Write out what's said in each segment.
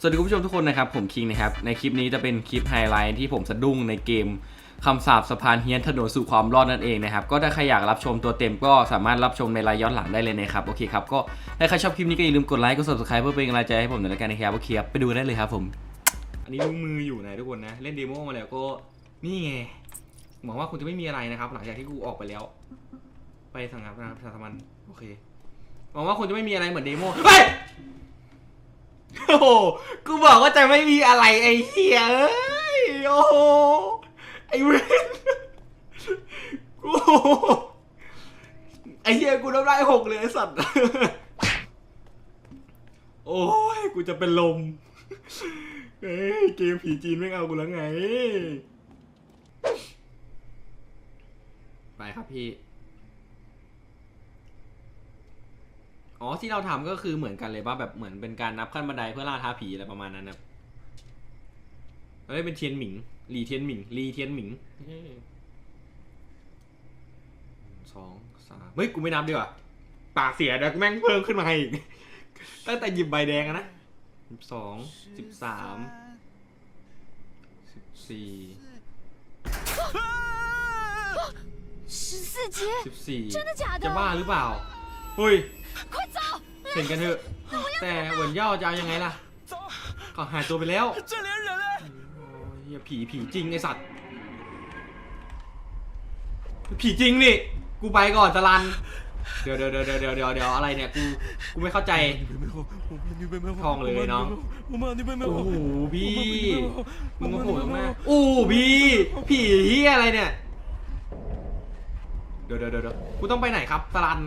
สวัสดีคุณผู้ชมทุกคนนะครับ ผมคิงนะครับ ในคลิปนี้จะเป็นคลิปไฮไลท์ที่ผมสะดุ้งในเกมคำสาปสะพานเฮียนถนนสู่ความรอดนั่นเองนะครับ ก็ถ้าใครอยากรับชมตัวเต็มก็สามารถรับชมในรายย้อนหลังได้เลยนะครับ โอเคครับ ก็ถ้าใครชอบคลิปนี้ก็อย่าลืมกดไลค์กด subscribe เพื่อเป็นกำลังใจให้ผมหน่อยละกันนะครับโอเคครับไปดูได้เลยครับผม อันนี้ลูกมืออยู่นะทุกคนนะ เล่นเดโมมาแล้วก็นี่ไงหวังว่าคุณจะไม่มีอะไรนะครับ หลังจากที่กูออกไปแล้ว ไปสังกัดประชาสัมพันธ์โอเคหวังว่าคุณจะไม่มีอะไรเหมือนเดโมเฮ้ย โอ้โหกูบอกว่าจะไม่มีอะไรไอ้เหี้ยเอ้ยโอ้โหไอ้เวนกูไอ้เหี้ยกูน้ำลายหกเลยไอ้สัตว์ โอ้ยกูจะเป็นลมเฮ้ยเกมผีจีนไม่เอากูแล้วไง ไปครับพี่ อ๋อที่เราทำก็คือเหมือนกันเลยป่ะแบบเหมือนเป็นการนับขั้นบันไดเพื่อล่าท้าผีอะไรประมาณนั้นนะเราไอ้ยเป็นเทียนหมิงรีเทียนหมิงรีเทียนหมิงสองสามเฮ้ยกูไม่นับดีกว่าปากเสียเด็กแม่งเพิ่มขึ้นมาอีกตั้งแต่หยิบใบแดงนะสิบสองสิบสามสิบสี่สิบสี่จะบ้าหรือเปล่า เฮ้ยเห็นกันเถอะ แต่เหวนย่าจะเอายังไงล่ะ ก็หายตัวไปแล้วเฮียผีผีจริงไอสัตว์ ผีจริงนี่ กูไปก่อนสลัน เดี๋ยวเดี๋ยวเดี๋ยวเดี๋ยวเดี๋ยวอะไรเนี่ย กู กูไม่เข้าใจทองเลยน้อง โอ้โหพี่มึงโผหดมาโอ้พี่ ผีเฮียอะไรเนี่ย เดี๋ยวเดี๋ยวเดี๋ยวกูต้องไปไหนครับสลัน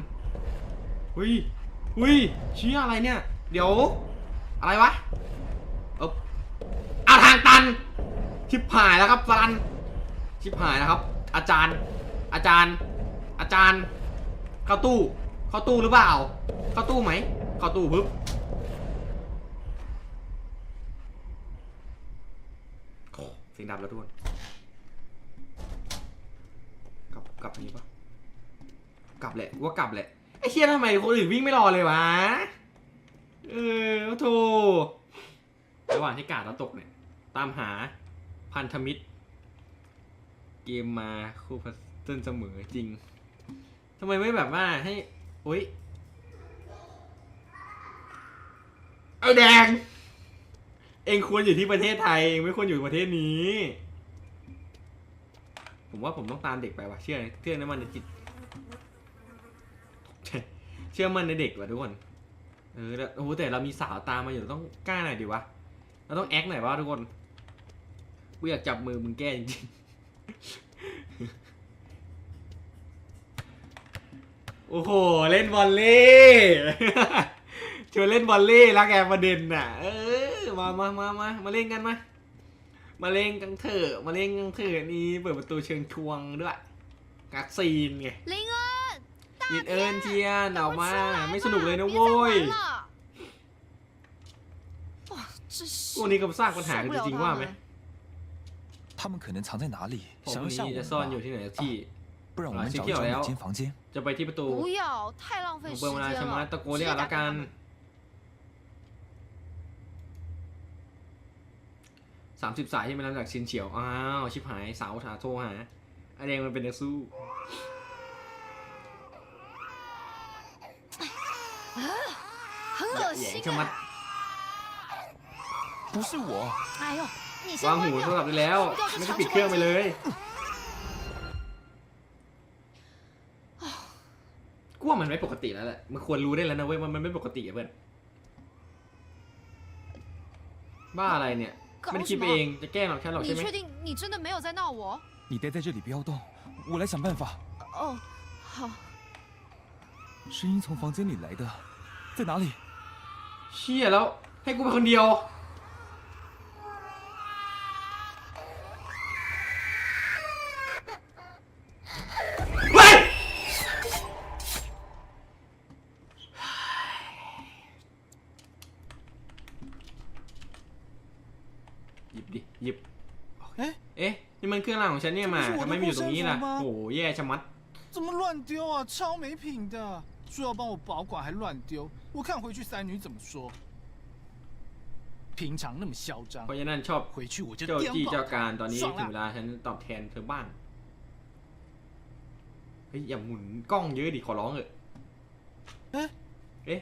หุยหุยเชี้ยอะไรเนี่ย เดี๋ยว อะไรวะ เออเอาทางตัน ชิบหายแล้วครับสลัน ชิบหายแล้วครับ อาจารย์ อาจารย์ อาจารย์ เข้าตู้ เข้าตู้หรือเปล่า เข้าตู้ไหม เข้าตู้ปึ๊บ โอ้เสียงดับแล้วทุกคนกลับ กลับนี้ปะกลับแหละ ว่ากลับแหละ ไอ้เชี่ยทำไมคนอื่นวิ่งไม่รอเลยวะ เออโธ่ระหว่างที่กาดเราตกเนี่ย ตามหาพันธมิตร เกมมาคู่พัซเซิลเสมอจริงทำไมไม่แบบว่าให้โอ้ยไอ้แดง เองควรอยู่ที่ประเทศไทย เองไม่ควรอยู่ประเทศนี้ ผมว่าผมต้องตามเด็กไปว่ะเชื่อเชื่อในมันในจิต เชื่อมันในเด็กว่ะทุกคน เออแล้วโอ้โหแต่เรามีสาวตามมาอยู่เราต้องกล้าหน่อยดิวะ เราต้องแอคหน่อยว่าทุกคน กูอยากจับมือมึงแก้จริงๆ โอ้โห เล่นบอลเล่ชวนเล่นบอลเล่แล้วแกประเด็นน่ะ เออ มามามามามาเล่นกันมามาเล่นกันเถอะมาเล่นกันเถอะนี่เปิดประตูเชิงชวงด้วยกักซีนไง 林恩， ยินเอิญเทียนออกมา 赶快出来 ไม่สนุกเลยนะ 别再 โว้ย 玩了哇，真是 พวกนี้ก็สร้างปัญหากัน 受不 จ 了 ริงๆ 他 ว่าไหม 们。他们可能藏在哪里， พวก 想要吓 นี้ 我 จะ 们 ซ่อนอยู่ 吧？ ที่ไหนสักที่ 不然我啊们找一找先跳了哪间房间？ จะไปที่ประตู 不要，太浪费 ผม 时 เปิดเวลา 间 ชะมัด 了。 ตะโกน 直 เรีย 接 ก 打 ละ 给 กั 他 น 们。 สามสิบสายที่มันนำจากชินเฉียว อ้าว ชิบหาย สาวถาโทรหาไอแดงมันเป็นนักสู้ ชะมัด 啊！不是我，哎呦，你先 วาง 关 หูโทรศัพ 掉。 ท์ได้แล้ว ไม่ได้ปิดเครื่องไปเลย กูว่ามันไม่ปกติแล้วแหละ มันควรรู้ได้แล้วนะเว้ยมันมันไม่ปกติอะเพื่อน บ้าอะไรเนี่ย ไม่ได้คิดไปเอง จะแกล้งหรอกแค่หรอก 你 ใช่ไหม 确定你真的没有在闹我？你待在这里不要动，我来想办法。哦，好。声音从房间里来的，在哪里？ เชี่ยแล้ว ให้กูไปคนเดียว เฮ้ย หยิบดิ หยิบ 哎， เอ๊ะ นี่มันเครื่องรางของฉันเนี่ยมา 这不是我的 ทำไมมาอยู่ตรงนี้ล่ะ 护身符吗 โอ้โหแย่ชะมัด 怎么乱丢啊？超没品的！说要帮我保管还乱丢， 我看回去三女怎么说。 平常那么嚣张 เพ，ราะฉะนั้นชอบ 回去我就 เจ้า 颠 จี้ 爆 เจ้า 他 การตอนนี้ 爽 ถึงเว 了。 ลาฉันตอบแทนเธอบ้าง เฮ้ยอย่าหมุนกล้องเยอะดิขอร้องเถอะ เอ๊ะ เอ๊ะ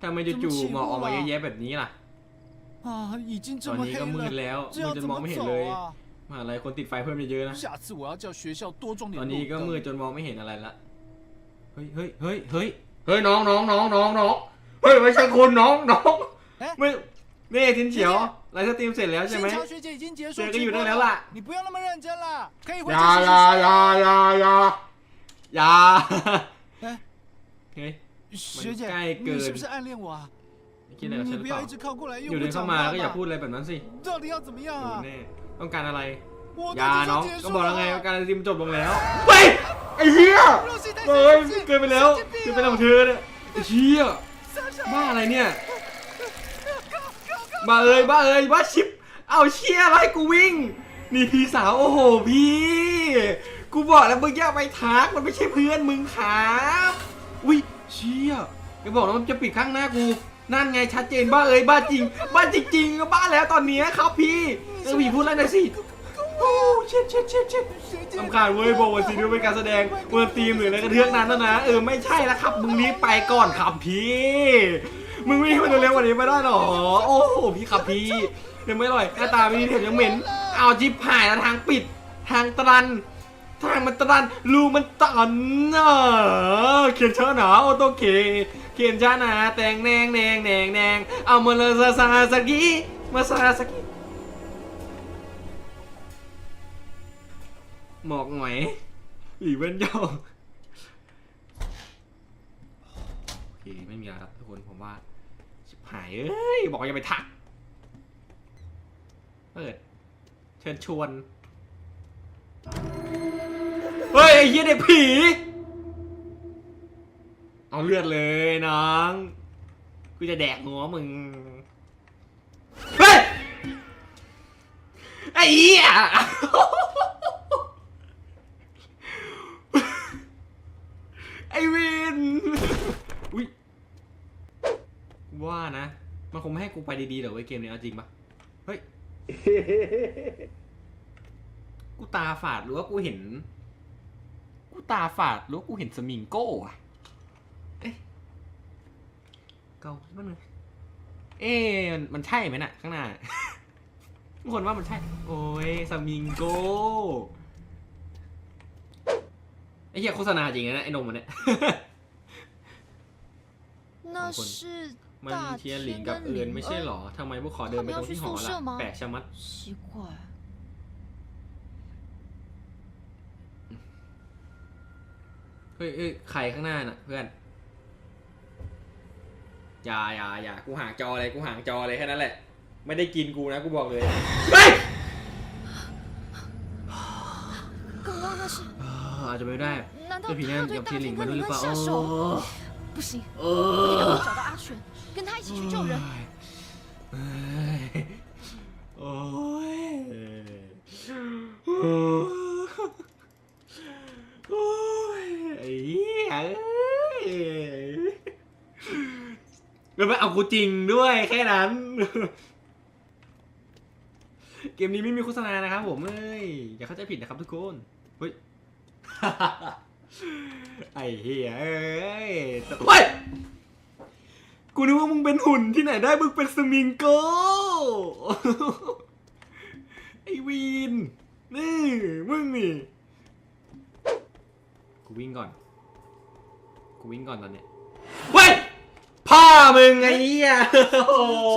ทำไมจู่ๆหมอกออกมาเยอะแยะแบบนี้ล่ะ 啊，已经 ต 这 อน 么 นี้ 黑 ก็มืด 了， แล้ว 这 มื 要 ดจน 怎 มอง 么 ไม่เห็น 走 เลย 啊？ มหาลัยคนติดไฟเพิ่มเยอะๆนะ 下次我要叫学校多装 ตอน 点 นี้ก็ 路 มืด 灯。 จนมองไม่เห็นอะไรละ เฮ้ยเฮ้ยเฮ้ยเฮ้ยเฮ้ยน้องน้องน้องน้องน้อง เฮ้ยไม่ใช่คุณน้องน้องไม่นี่ทินเฉียวไลฟ์สตรีมเสร็จแล้วใช่ไหมเจอก็อยู่ได้แล้วล่ะอย่าอย่าอย่าอย่าอย่าอย่าเฮ้ยมันใกล้เกินคิดอะไรกับฉันหรือเปล่าอยู่เดินเข้ามาก็อย่าพูดอะไรแบบนั้นสิดูแน่ต้องการอะไรอย่าน้องก็บอกแล้วไงว่าการซิมจบลงแล้วเฮ้ยไอ้เหี้ยเฮ้ยเกินไปแล้วเกินไปแล้วของเธอเนี่ยไอ้เหี้ย บ้าอะไรเนี่ยบ้าเอ้ยบ้าเอ้ยบ้าชิป เอาเชี่ยอะไรกูวิ่งนี่พี่สาวโอ้โหพี่ กูบอกแล้วมึงอย่าไปทักมันไม่ใช่เพื่อนมึงครับอุ้ยเชี่ยไปบอกแล้วมันจะปิดข้างหน้ากู นั่นไงชัดเจนบ้าเอ้ยบ้าจริง บ้าจริงๆบ้าแล้วตอนนี้ครับพี่เออพี่พูดอะไรหน่อยสิ อ้เช็ดเช็ดเช็ดเช็ดสำคัญเว้ยบอกว่าซีรีส์เป็นการแสดงเมื่อตีมหรืออะไรกระเทือกนั้นนะนะเออไม่ใช่แล้วครับมึงรีบไปก่อนครับพี่ มึงวิ่งมาเร็วกว่านี้ไม่ได้หรอ โอ้โหพี่ครับพี่ยังไม่อร่อยหน้าตาไม่ดีเถียยังเหม็น เอาจิบหายแล้วทางปิด ทางตรัน ทางมันตันรูมันตันน่ะเขียนเช้าหนาโอโตเคเขียนช้าหนาแตงแนงแนงแนงแนงเอามาเลยซาซาสกิมาซาสกิ หมอกหน่อยหลีเว้นเจ้าโอเคไม่มีอะไรครับทุกคนผมว่าชิบหายเอ้ยบอกว่าอย่าไปทักเปิดเชิญชวน เฮ้ยไอ้เหี้ยเด็กผี เอาเลือดเลยน้องกูจะแดกหัวมึง เฮ้ย ไอ้เหี้ย ไอวิน อุ้ยว่านะ มันคงไม่ให้กูไปดีๆหรอกเว้ยเกมนี้เอาจริงปะเฮ้ย กูตาฝาดหรือว่ากูเห็น กูตาฝาดหรือว่ากูเห็นสมิงโก้อะเอ๊ะเกาบ้างเลยเอ๊ะมันใช่ไหมน่ะ ข้างหน้าทุกคนว่ามันใช่ โอ้ยสมิงโก้ ไอ้เหี้ยโฆษณาจริงนะ ไอ้นมมันเนี่ย 那混是 มัน 大 เทียนหลิง 天 กับ 跟 เอิญ 灵 ไม่ใช่หร 恩， อทำไมพวกขอเดินไปตรงที่หอ 他们要去宿舍 ล่ะ 吗 แปลกชะมัด 奇怪， เฮ้ยเฮ้ยใครข้างหน้าน่ะ เพื่อน อย่าอย่าอย่ากูห่างจอเลย กูห่างจอเลยแค่นั้นแหละ ไม่ได้กินกูนะ กูบอกเลย เฮ้ย อ่าอาจจะไม่ได้ 难道 เจ้าผีนั่น 他对 กับ 大 เทียนหลิง 天 มา 跟 ด้วยห 灵 รือเปล่า 恩下 โอ้ 手？不行， เอ 一定要 อ 找到阿全，跟他一起去救人。 เอ้ยโอ้ยโอ้ยโอ้ยไอ้เหี้ยเอ้ยแล้วมาเอากูจริงด้วยแค่นั้น เกมนี้ไม่มีโฆษณานะครับผมเอ้ยอย่าเข้าใจผิดนะครับทุกคนเฮ้ย ไอ้เหี้ยเอ้ยเฮ้ย กูนึกว่ามึงเป็นหุ่นที่ไหนได้มึงเป็นสมิงโก ไอวีน นี่มึงนี่ กูวิ่งก่อน กูวิ่งก่อนตอนเนี้ยเว้ยพ่อมึงไอ้เหี้ยโอ้โห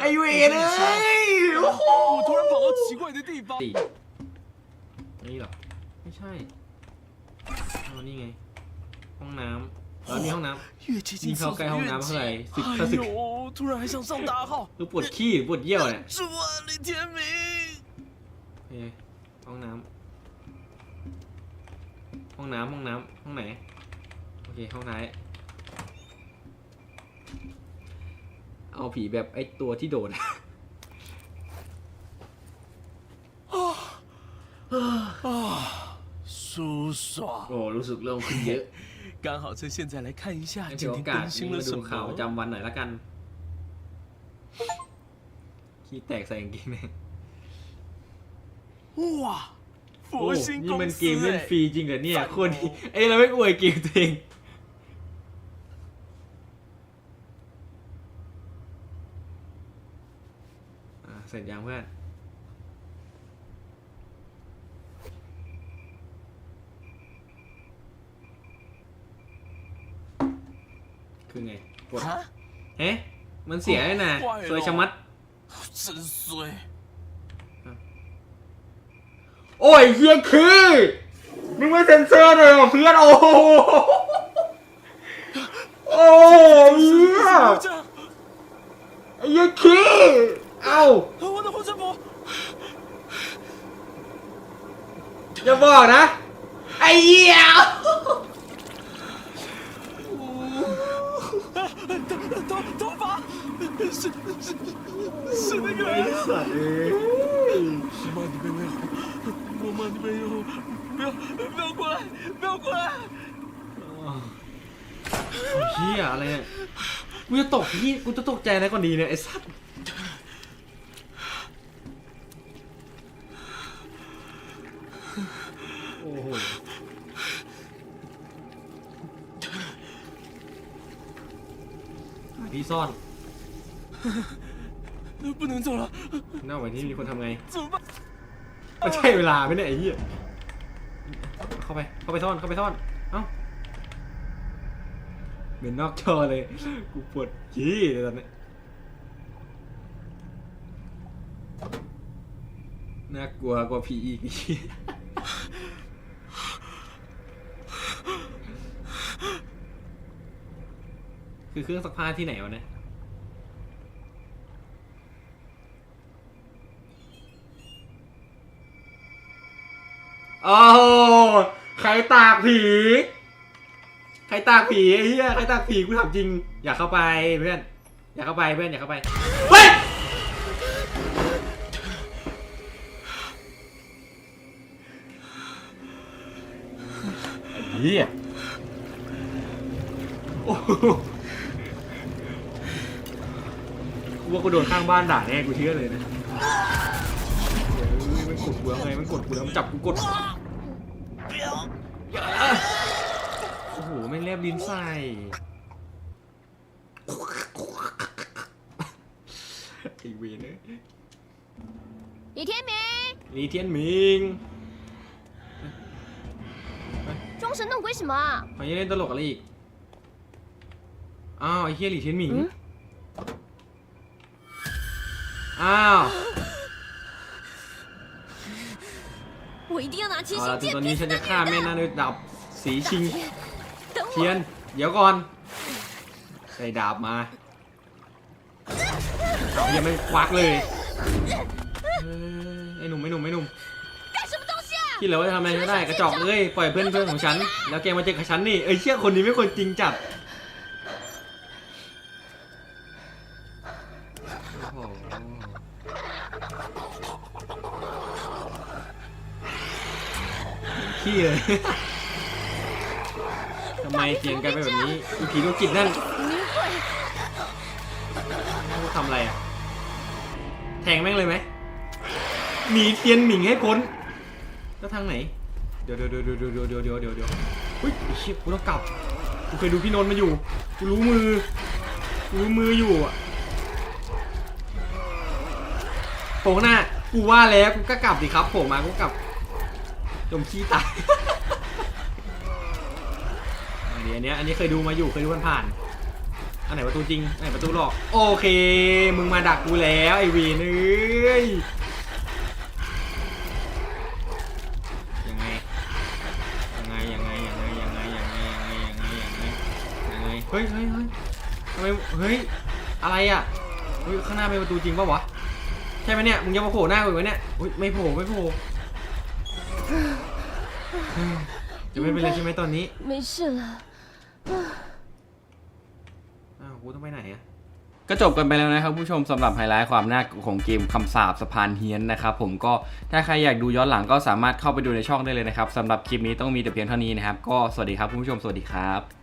ไอเวนเอ้ยโอ้โห 我突然跑到奇怪的地方。 ตีนี่เหรอ ไม่ใช่ เอานี่ไง ห้องน้ำแล้วมีห้องน้ำ 越接 นี่ 近 เข้า 厕 ใกล้ 所 ห้อง 越 น้ำเท่าไหร่ 急。 สิบ 哎 ถ้าสิบ 呦！突然还想上大号， คือปวดขี้หรือปวดเยี่ยวเนี่ย 是万里天明。 โอเคห้องน้ำห้องน้ำห้องน้ำห้องไหน โอเค ห้องไหน เอาผีแบบไอตัวที่โดด 舒爽 โอ้รู้สึกเริ่มขึ้นเยอะ 刚好趁现在来看一下 งั้น 今 ถือโอ 天 กาส 更新 นี่ 了 มา 什 ดูข่าว 么 ประ。จำวันหน่อยละกัน ขี้แตกใส่กางเกงใน 哇， โอ้ 佛心 นี่ 公 มัน 司 เกมเล่นฟ 哎！ รีจริงเหรอเนี่ย สั่น โคนดี โอ้ เอ้ยเราไม่อวยเกมตัวเองอ่ะเสร็จยังเพื่อน คือไงกด 啊， เฮ้มันเสียเลยนะ โอ้ย สวยชะมัด 真衰！ โอ้ยเฮียคือมึงไม่เซ็นเซอร์เลยเหรอเพื่อน โอ้โหโอ้เฮีย 这， ไอ้เฮียคือเอ้า 我的护身符， อย่าบอกนะ ไอ้เหี้ย ฉันไงสัตว์เองมาดิเบลกูมาดิเบลเบลเบลกูเบลกูเฮียอะไรเนี่ยกูจะตกที่กูจะตกใจอะไรกว่านี้เนี่ยไอ้สัสว์โอ้โหที่ซ่อน 不能走了， หน้าวันที่มีคนทำไง 怎么办？ มันใช่เวลาไหมเนี่ยไอ้เหี้ย เข้าไป เข้าไปซ่อน เข้าไปซ่อน เอ้าเหมือนนอกจอเลย กูปวดจี้เลยตอนนี้น่ากลัวกว่าผีอีกไอ้เหี้ยคือเครื่องซักผ้าที่ไหนวะเนี่ย โอ้โหใครตากผี ใครตากผีไอ้เหี้ยใครตากผีกูถามจริง อยากเข้าไปเพื่อน อยากเข้าไปเพื่อนอยากเข้าไป เฮ้ย咦，โอ้โหกูว่ากูโดนข้างบ้านด่าแน่กูเชื่อเลยนะ กดกูแล้วไง มันกดกูแล้วมันจับกูกด โอ้โหไม่งแลบลิ้นใส่ไอ้เวนเนี่ย 李天明， ลีเทียนมิง 装神弄鬼什么啊？ มันยังเล่นตลกอะไรอีก อ้าว ไอ้เฮียหลีเทียนหมิง อืม อ้าว 我一定要拿七 เอา 星 ละถึง 剑 ตอนนี้ 逼 ฉั 死 นจะ 那 ฆ่า 女 แม่ 的！ นาด้วยดาบสีชิง 等 เทียน 我， เดี๋ยวก่อน ใส่ดาบมายังไม่ควักเลยเอ้ยไอ้หนุ่มไอ้หนุ่มไอ้หนุ่ม 干什么东西啊？ คิดแล้วว่าจะทำอะไรก็ได้กระจอกเลยปล่อยเพื่อนเพื่อนของฉัน แล้วแกมาเจอกับฉันนี่ เอ้ยเชี่ยคนนี้ไม่คนจริงจัดโอ้โห โขี้เลย ทำไมเสียงกันไปแบบนี้อีผีลูกจิตนั่น明慧，กูทำอะไรอะ แทงแม่งเลยไหมหนีเทียนหมิงให้พ้น แล้วทางไหน เดี๋ยวเดี๋ยวเดี๋ยวเดี๋ยวเดี๋ยวเดี๋ยวเดี๋ยวเดี๋ยวเฮ้ยไอ้เชี่ยกูต้องกลับ กูเคยดูพี่นนท์มาอยู่ กูรู้มือ กูรู้มืออยู่อะโผล่หน้า กูว่าแล้ว กูก็กลับดิครับโผล่มา กูกลับ จมขี้ตายอันนี้อันนี้อันนี้เคยดูมาอยู่เคยดูผ่านๆอันไหนประตูจริงอันไหนประตูหลอก โอเค มึงมาดักกูแล้วไอวีนเอ้ยยังไงยังไงยังไงยังไงยังไงยังไงยังไงยังไงยังไงยังไงเฮ้ยเฮ้ยเฮ้ยทำไมเฮ้ยอะไรอะเฮ้ยข้างหน้าเป็นประตูจริงป่าวะใช่ไหมเนี่ยมึงยังมาโผล่หน้ากูอีกไหมเนี่ยเฮ้ยไม่โผล่ไม่โผล่ จะไม่เป็นไรใช่ไหมตอนนี้ไม่ใช่ละอ้าวกูต้องไปไหนอะก็จบกันไปแล้วนะครับผู้ชมสำหรับไฮไลท์ความน่ากลัวของเกมคำสาบสะพานเฮียนนะครับผมก็ถ้าใครอยากดูย้อนหลังก็สามารถเข้าไปดูในช่องได้เลยนะครับสำหรับคลิปนี้ต้องมีแต่เพียงเท่านี้นะครับก็สวัสดีครับผู้ชมสวัสดีครับ